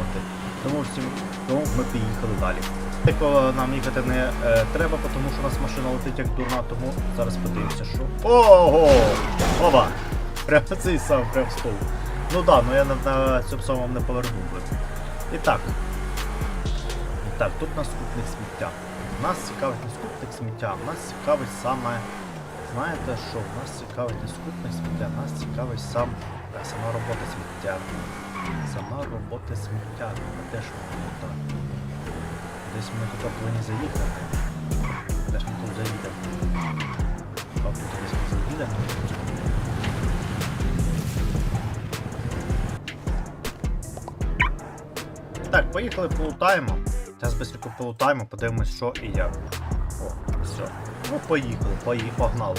От. Тому, всім, тому ми поїхали далі. Типу, нам їхати не е, треба, тому що у нас машина летить як дурна, тому зараз подивимося, що. Ого! Оба! Прямо цей сам, прям стол. Ну да, ну я на, на цьому самому не повернув би. І так. І так, тут наступник сміття. Нас цікавить наступник сміття, нас цікавить саме. Знаєте що? Нас цікавить наступник сміття, нас цікавить сам, сама робота сміття. Сама робота сміття. Не те, робота. Десь ми тут повинні заїхати. Де ж ми тут заїдемо? Папу десь заїдемо. Так, поїхали полутаємо. Зараз швидко полутаємо, подивимось, що і як. О, все. Ну поїхали, поїхали, погнали.